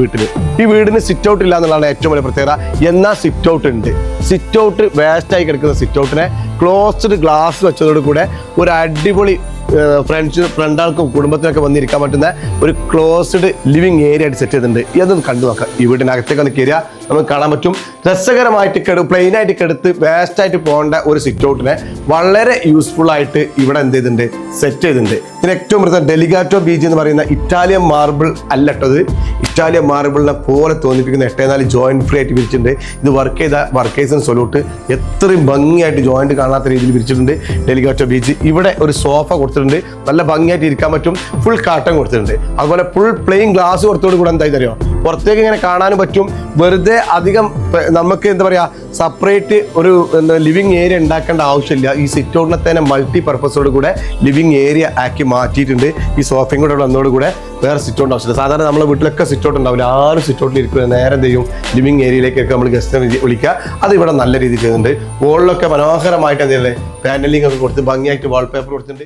വീട്ടിൽ. ഈ വീടിന് സിറ്റ് ഔട്ട് ഇല്ല എന്നുള്ളതാണ് ഏറ്റവും വലിയ പ്രത്യേകത. എന്നാൽ സിറ്റ് ഔട്ട് ഉണ്ട്? സിറ്റ് ഔട്ട് വേസ്റ്റായി കിടക്കുന്ന സിറ്റ് ഔട്ടിനെ ക്ലോസ്ഡ് ഗ്ലാസ് വെച്ചതോട് കൂടെ ഒരു അടിപൊളി ഫ്രണ്ട്സ് ഫ്രണ്ടാൾക്കും കുടുംബത്തിനൊക്കെ വന്നിരിക്കാൻ പറ്റുന്ന ഒരു ക്ലോസ്ഡ് ലിവിങ് ഏരിയ ആയിട്ട് സെറ്റ് ചെയ്തിട്ടുണ്ട്. ഇതൊന്ന് കണ്ടു നോക്കാം ഈ വീടിനകത്തേക്ക് ഒന്ന് കയറിയാൽ നമുക്ക് കാണാൻ പറ്റും. രസകരമായിട്ട് കെടു പ്ലെയിൻ ആയിട്ട് കെടുത്ത് വേസ്റ്റ് ആയിട്ട് പോകേണ്ട ഒരു സിറ്റ് ഔട്ടിനെ വളരെ യൂസ്ഫുൾ ആയിട്ട് ഇവിടെ എന്ത് ചെയ്തിട്ടുണ്ട്? സെറ്റ് ചെയ്തിട്ടുണ്ട്. ഇതിന് ഏറ്റവും പ്രധാനം ഡെലിഗാറ്റോ ബീച്ച് എന്ന് പറയുന്ന ഇറ്റാലിയൻ മാർബിൾ അല്ലട്ടത് ഇറ്റാലിയൻ മാർബിളിനെ പോലെ തോന്നിപ്പിക്കുന്ന എട്ടേ നാല് ജോയിന്റ് ഫ്രീ ആയിട്ട് വിരിച്ചിട്ടുണ്ട്. ഇത് വർക്ക് ചെയ്ത വർക്കേഴ്സിന് സൊല്യൂട്ട് എത്രയും ഭംഗിയായിട്ട് ജോയിന്റ് കാണാത്ത രീതിയിൽ വിരിച്ചിട്ടുണ്ട് ഡെലിഗാറ്റോ ബീച്ച് ഇവിടെ ഒരു സോഫ കൊടുത്തിട്ടുണ്ട്. നല്ല ഭംഗിയായിട്ട് ഇരിക്കാൻ പറ്റും. ഫുൾ കാട്ടം കൊടുത്തിട്ടുണ്ട്. അതുപോലെ ഫുൾ പ്ലെയിൻ ഗ്ലാസ് കൊടുത്തോട് കൂടെ എന്തായി തരുമോ പുറത്തേക്ക് ഇങ്ങനെ കാണാനും പറ്റും. വെറുതെ അധികം നമുക്ക് എന്താ പറയുക സെപ്പറേറ്റ് ഒരു എന്താ ലിവിങ് ഏരിയ ഉണ്ടാക്കേണ്ട ആവശ്യമില്ല. ഈ സിറ്റ് ഔട്ടിനെ തന്നെ മൾട്ടി പർപ്പസോട് കൂടെ ലിവിങ് ഏരിയ ആക്കി മാറ്റിയിട്ടുണ്ട്. ഈ സോഫയും കൂടെ വന്നതോട് കൂടെ വേറെ സിറ്റ് ഔട്ട് ആവശ്യമില്ല. സാധാരണ നമ്മുടെ വീട്ടിലൊക്കെ സിറ്റ് ഔട്ട് ഉണ്ടാവില്ല. ആരും സിറ്റ് ഔട്ടിൽ ഇരിക്കുന്നത് നേരെ എന്ത് ചെയ്യും? ലിവിങ് ഏരിയയിലേക്കൊക്കെ നമ്മൾ ഗസ്റ്റിനെ വിളിക്കുക. അത് ഇവിടെ നല്ല രീതിയിൽ ചെയ്യുന്നുണ്ട്. വോളിലൊക്കെ മനോഹരമായിട്ട് എന്തെങ്കിലും പാനലിംഗ് ഒക്കെ കൊടുത്ത് ഭംഗിയായിട്ട് വാൾപേപ്പർ കൊടുത്തിട്ടുണ്ട്.